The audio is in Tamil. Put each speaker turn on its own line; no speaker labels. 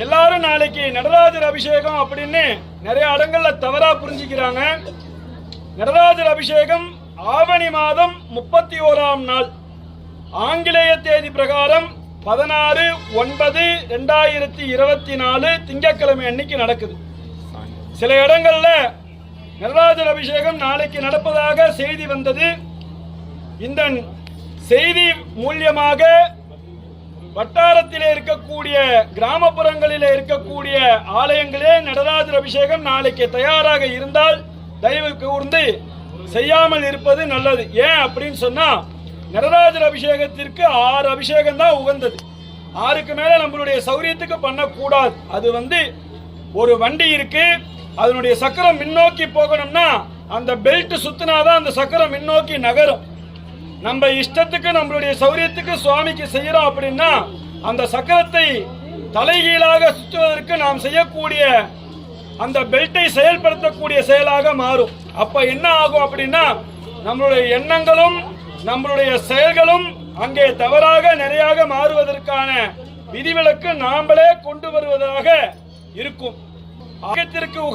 எல்லாரும் நாளைக்கு நடராஜர் அபிஷேகம் அப்படின்னு நிறைய இடங்கள்ல தவறா புரிஞ்சுக்கிறாங்க. நடராஜர் அபிஷேகம் ஆவணி மாதம் முப்பத்தி ஓராம் நாள். ஆங்கிலேய தேதி பிரகாரம் பதினாறு ஒன்பது ரெண்டாயிரத்தி இருபத்தி நாலு திங்கட்கிழமை அன்னைக்கு நடக்குது. சில இடங்கள்ல நடராஜர் அபிஷேகம் நாளைக்கு நடப்பதாக செய்தி வந்தது. இந்த செய்தி மூலியமாக வட்டாரத்திலே இருக்கக்கூடிய கிராமப்புறங்களிலே இருக்கக்கூடிய ஆலயங்களே நடராஜர் அபிஷேகம் நாளைக்கு தயாராக இருந்தால் தயவு கூர்ந்து செய்யாமல் இருப்பது நல்லது. ஏன் அப்படின்னு சொன்னா நடராஜர் அபிஷேகத்திற்கு ஆறு அபிஷேகம் தான் உகந்தது. ஆறுக்கு மேல நம்மளுடைய சௌரியத்துக்கு பண்ணக்கூடாது. அது வந்து ஒரு வண்டி இருக்கு அதனுடைய சக்கரம் முன்னோக்கி போகணும்னா அந்த பெல்ட் சுத்தினாதான் அந்த சக்கரம் முன்னோக்கி நகரும். நம்ம இஷ்டத்துக்கு நம்மளுடைய சௌரியத்துக்கு சுவாமிக்கு செய்யறோம் அப்படின்னா அந்த சக்கரத்தை தலைகீழாக சுற்றுவதற்கு நாம் செய்யக்கூடிய அந்த பெல்ட்டை செயல்படுத்தக்கூடிய செயலாக மாறும். அப்ப என்ன ஆகும் அப்படின்னா நம்மளுடைய எண்ணங்களும் நம்மளுடைய செயல்களும் அங்கே தவறாக நிறையாக மாறுவதற்கான விதிவிலக்கு நாமளே கொண்டு வருவதாக இருக்கும். ஆகத்திற்கு உக